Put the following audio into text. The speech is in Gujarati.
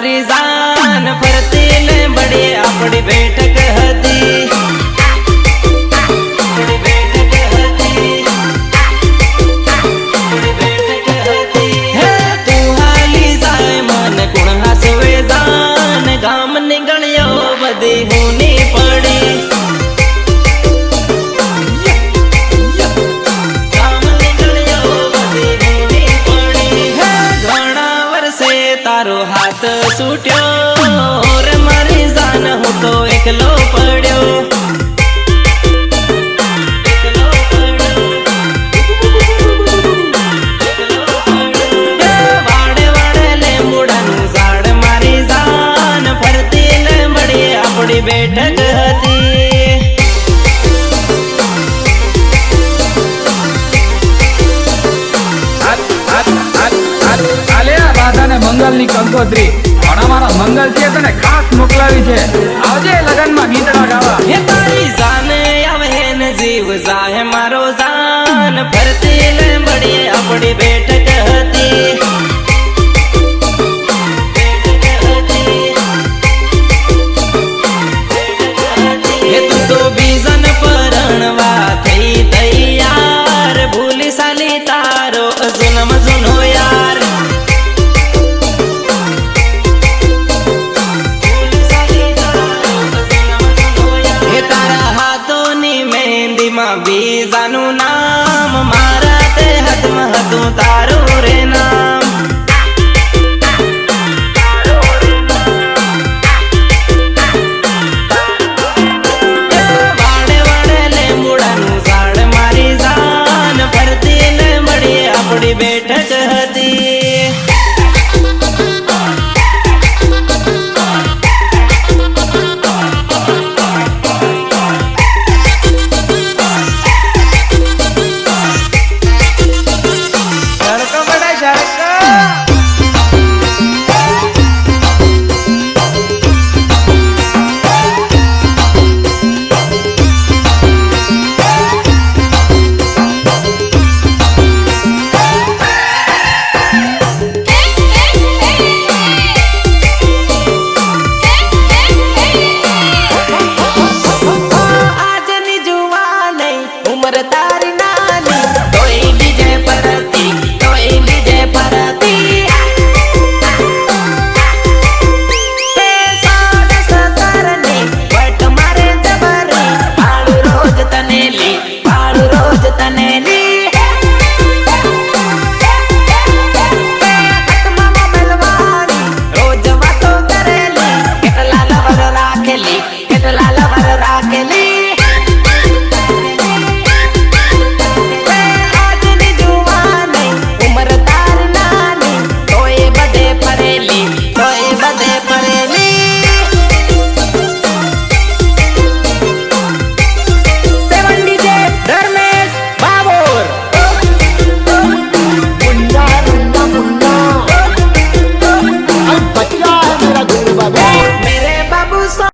મારી જાન ફરતી ને બડી આપણી બેઠક હતી. ગામ આપણી બેઠક હતી. હે છૂટ્યો. રે મારી જાન હું તો એકલો પડ્યો. રાધાને મંગલની કંકોત્રી. પણ અમારા મંગલ છે તને ખાસ મોકલાવી છે. આવજે લગનમાં ગીતડા ગાવા હે તારી જાને આવે ને જીવ, જાહે મારો જાન. ફરતી લીંબડી આપણી બેઠક હતી બેઠક હતી. બીજાનું નામ મારા તે હાથમાં હતું તારું રે Nelly.